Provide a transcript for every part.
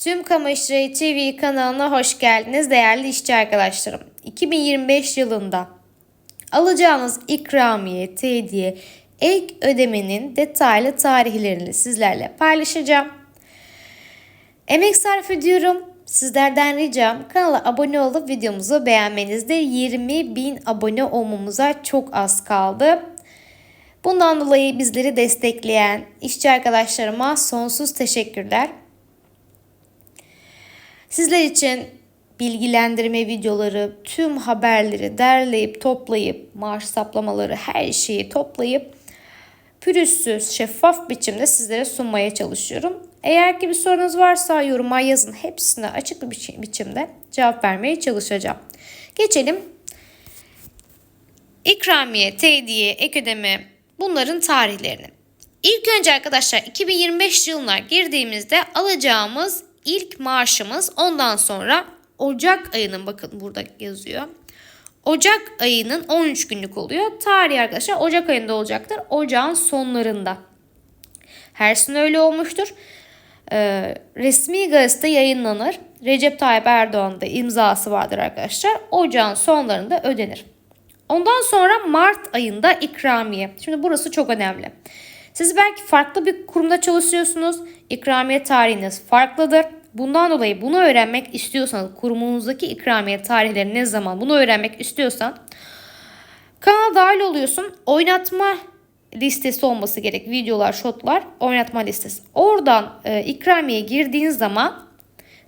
Tüm Kamaştırı TV kanalına hoş geldiniz değerli işçi arkadaşlarım. 2025 yılında alacağınız ikramiye, tediye, ek ödemenin detaylı tarihlerini sizlerle paylaşacağım. Emek sarf ediyorum. Sizlerden ricam kanala abone olup videomuzu beğenmenizde 20 bin abone olmamıza çok az kaldı. Bundan dolayı bizleri destekleyen işçi arkadaşlarıma sonsuz teşekkürler. Sizler için bilgilendirme videoları, tüm haberleri derleyip toplayıp, maaş saplamaları her şeyi toplayıp pürüzsüz, şeffaf biçimde sizlere sunmaya çalışıyorum. Eğer ki bir sorunuz varsa yoruma yazın. Hepsine açık bir biçi- biçimde cevap vermeye çalışacağım. Geçelim. İkramiye, tediye, ek ödeme bunların tarihlerini. İlk önce arkadaşlar 2025 yılına girdiğimizde alacağımız ilk maaşımız ondan sonra Ocak ayının bakın burada yazıyor. Ocak ayının 13 günlük oluyor. Tarih arkadaşlar Ocak ayında olacaktır. Ocağın sonlarında. Her sene öyle olmuştur. Ee, resmi gazete yayınlanır. Recep Tayyip Erdoğan'ın da imzası vardır arkadaşlar. Ocağın sonlarında ödenir. Ondan sonra Mart ayında ikramiye. Şimdi burası çok önemli. Siz belki farklı bir kurumda çalışıyorsunuz. İkramiye tarihiniz farklıdır. Bundan dolayı bunu öğrenmek istiyorsanız kurumunuzdaki ikramiye tarihleri ne zaman bunu öğrenmek istiyorsan kanala dahil oluyorsun. Oynatma listesi olması gerek. Videolar, shotlar, oynatma listesi. Oradan e, ikramiye girdiğin zaman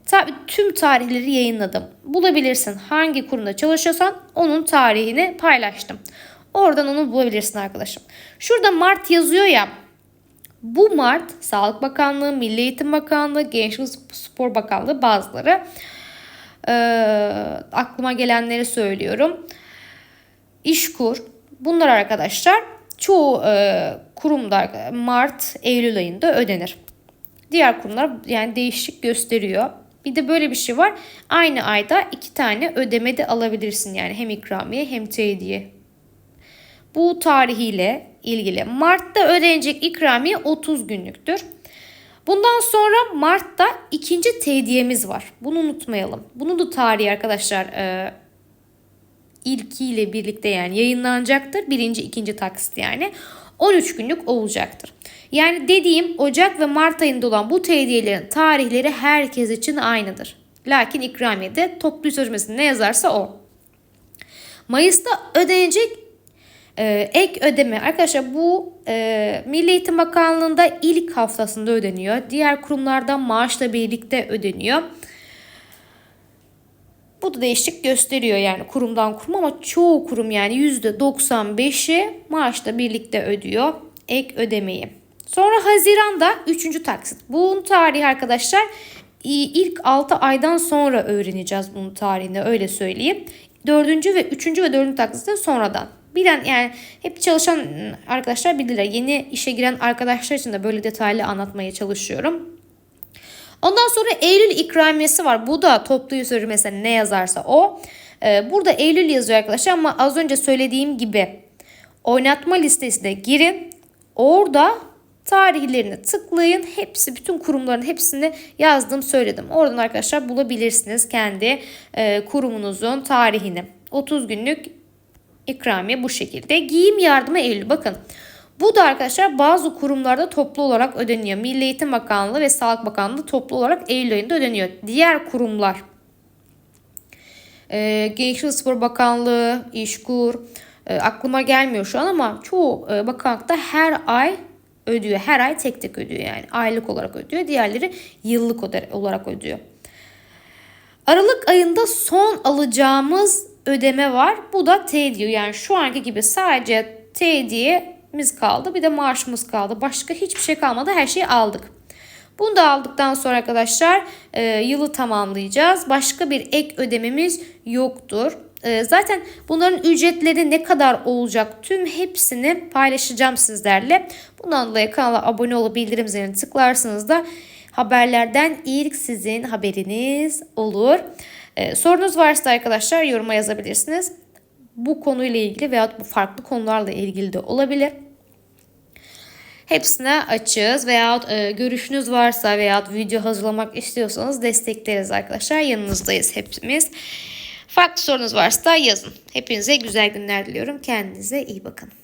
tabi tüm tarihleri yayınladım. Bulabilirsin. Hangi kurumda çalışıyorsan onun tarihini paylaştım. Oradan onu bulabilirsin arkadaşım. Şurada Mart yazıyor ya. Bu Mart Sağlık Bakanlığı, Milli Eğitim Bakanlığı, Gençlik Spor Bakanlığı bazıları e, aklıma gelenleri söylüyorum. İşkur bunlar arkadaşlar çoğu e, kurumda Mart, Eylül ayında ödenir. Diğer kurumlar yani değişik gösteriyor. Bir de böyle bir şey var. Aynı ayda iki tane ödeme de alabilirsin. Yani hem ikramiye hem tediye. Bu tarihiyle ilgili. Mart'ta ödenecek ikramiye 30 günlüktür. Bundan sonra Mart'ta ikinci tediyemiz var. Bunu unutmayalım. Bunun da tarihi arkadaşlar e, ilkiyle birlikte yani yayınlanacaktır. Birinci, ikinci taksit yani. 13 günlük olacaktır. Yani dediğim Ocak ve Mart ayında olan bu tediyelerin tarihleri herkes için aynıdır. Lakin ikramiyede toplu sözleşmesinde ne yazarsa o. Mayıs'ta ödenecek e, ek ödeme arkadaşlar bu e, Milli Eğitim Bakanlığı'nda ilk haftasında ödeniyor. Diğer kurumlardan maaşla birlikte ödeniyor. Bu da değişik gösteriyor yani kurumdan kuruma ama çoğu kurum yani %95'i maaşla birlikte ödüyor ek ödemeyi. Sonra Haziran'da 3. taksit. Bunun tarihi arkadaşlar ilk 6 aydan sonra öğreneceğiz bunun tarihini öyle söyleyeyim. 4. ve 3. ve 4. taksit de sonradan. Bilen yani hep çalışan arkadaşlar bilirler. Yeni işe giren arkadaşlar için de böyle detaylı anlatmaya çalışıyorum. Ondan sonra Eylül ikramiyesi var. Bu da toplu yüz mesela ne yazarsa o. Ee, burada Eylül yazıyor arkadaşlar ama az önce söylediğim gibi oynatma listesine girin. Orada tarihlerini tıklayın. Hepsi bütün kurumların hepsini yazdım söyledim. Oradan arkadaşlar bulabilirsiniz kendi e, kurumunuzun tarihini. 30 günlük ikramiye bu şekilde. Giyim yardımı Eylül bakın. Bu da arkadaşlar bazı kurumlarda toplu olarak ödeniyor. Milli Eğitim Bakanlığı ve Sağlık Bakanlığı toplu olarak Eylül ayında ödeniyor. Diğer kurumlar e, Gençlik Spor Bakanlığı, İşkur e, aklıma gelmiyor şu an ama çoğu e, bakanlıkta her ay ödüyor. Her ay tek tek ödüyor yani. Aylık olarak ödüyor. Diğerleri yıllık olarak ödüyor. Aralık ayında son alacağımız ödeme var. Bu da tediye. Yani şu anki gibi sadece tediyemiz kaldı. Bir de maaşımız kaldı. Başka hiçbir şey kalmadı. Her şeyi aldık. Bunu da aldıktan sonra arkadaşlar e, yılı tamamlayacağız. Başka bir ek ödememiz yoktur. E, zaten bunların ücretleri ne kadar olacak tüm hepsini paylaşacağım sizlerle. Bundan dolayı kanala abone olup bildirim zilini tıklarsınız da haberlerden ilk sizin haberiniz olur. E, sorunuz varsa arkadaşlar yoruma yazabilirsiniz. Bu konuyla ilgili veya bu farklı konularla ilgili de olabilir. Hepsine açığız veyahut e, görüşünüz varsa veyahut video hazırlamak istiyorsanız destekleriz arkadaşlar. Yanınızdayız hepimiz. Farklı sorunuz varsa yazın. Hepinize güzel günler diliyorum. Kendinize iyi bakın.